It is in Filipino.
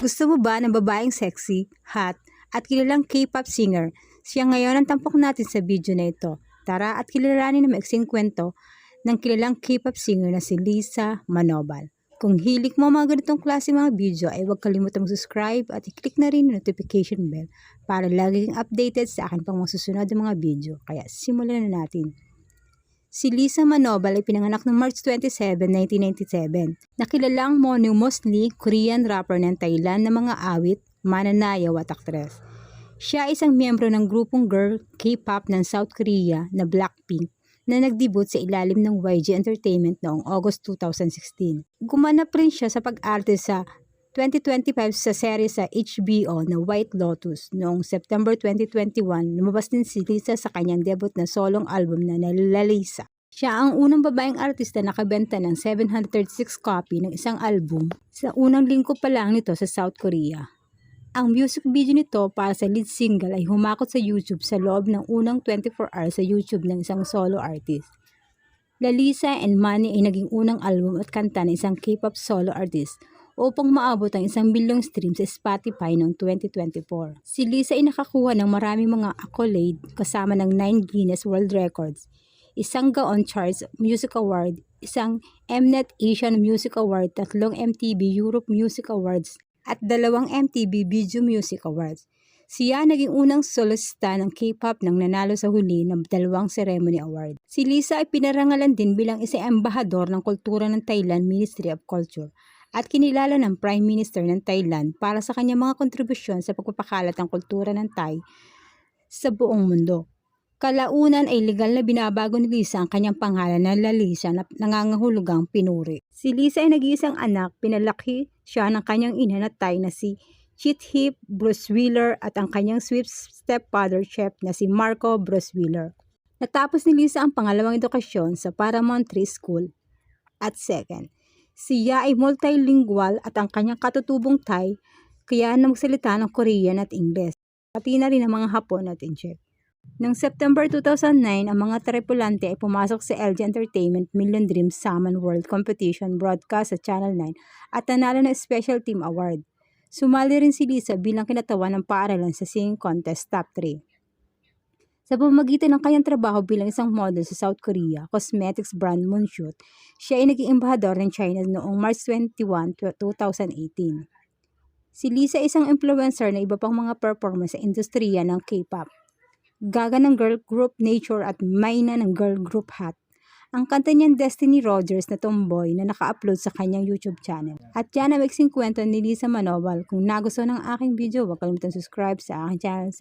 Gusto mo ba ng babaeng sexy, hot, at kilalang K-pop singer? Siya ngayon ang tampok natin sa video na ito. Tara at kilalanin na maiksing kwento ng kilalang K-pop singer na si Lisa Manobal. Kung hilik mo mga ganitong klase mga video ay huwag kalimutan mag-subscribe at i-click na rin yung notification bell para laging updated sa akin pang mga susunod na mga video. Kaya simulan na natin. Si Lisa Manobal ay pinanganak noong March 27, 1997. Nakilalang monomously Korean rapper ng Thailand na mga awit, mananayaw at aktres. Siya ay isang miyembro ng grupong girl K-pop ng South Korea na Blackpink na nagdebut sa ilalim ng YG Entertainment noong August 2016. Gumanap rin siya sa pag-arte sa 2025 sa serye sa HBO na White Lotus. Noong September 2021, lumabas din si Lisa sa kanyang debut na solong album na Lalisa. Siya ang unang babaeng artista na nakabenta ng 736 copy ng isang album sa unang linggo pa lang nito sa South Korea. Ang music video nito para sa lead single ay humakot sa YouTube sa loob ng unang 24 hours sa YouTube ng isang solo artist. Lalisa and Money ay naging unang album at kanta ng isang K-pop solo artist upang maabot ang isang bilyong stream sa Spotify noong 2024. Si Lisa ay nakakuha ng maraming mga accolade kasama ng 9 Guinness World Records, isang Gaon Charts Music Award, isang Mnet Asian Music Award, tatlong MTV Europe Music Awards, at dalawang MTV Video Music Awards. Siya naging unang solista ng K-pop nang nanalo sa huli ng dalawang ceremony award. Si Lisa ay pinarangalan din bilang isang embahador ng kultura ng Thailand Ministry of Culture at kinilala ng Prime Minister ng Thailand para sa kanyang mga kontribusyon sa pagpapakalat ng kultura ng Thai sa buong mundo. Kalaunan ay legal na binabago ni Lisa ang kanyang pangalan na Lalisa na nangangahulugang pinuri. Si Lisa ay nag-iisang anak, pinalaki siya ng kanyang ina na Thai na si Chit Hip Bruce Wheeler at ang kanyang sweet stepfather chef na si Marco Bruce Wheeler. Natapos ni Lisa ang pangalawang edukasyon sa Paramount Tree School. At second, siya ay multilingual at ang kanyang katutubong Thai kaya na magsalita ng Korean at Ingles, pati na rin ang mga Hapon at Incheck. Noong September 2009, ang mga tripulante ay pumasok sa LG Entertainment Million Dreams Salmon World Competition broadcast sa Channel 9 at nanalo ng Special Team Award. Sumali rin si Lisa bilang kinatawan ng paaralan sa singing contest top 3. Sa pamamagitan ng kanyang trabaho bilang isang model sa South Korea, cosmetics brand Moonshoot, siya ay naging embahador ng China noong March 21, 2018. Si Lisa ay isang influencer na iba pang mga performance sa industriya ng K-pop. Gaga ng girl group Nature at Mayna ng girl group Hot ang kanta niyang Destiny Rogers na tomboy na naka-upload sa kanyang YouTube channel. At yan ang mixing kwento ni Lisa Manobal. Kung nagustuhan ng aking video, huwag kalimutan subscribe sa aking channel.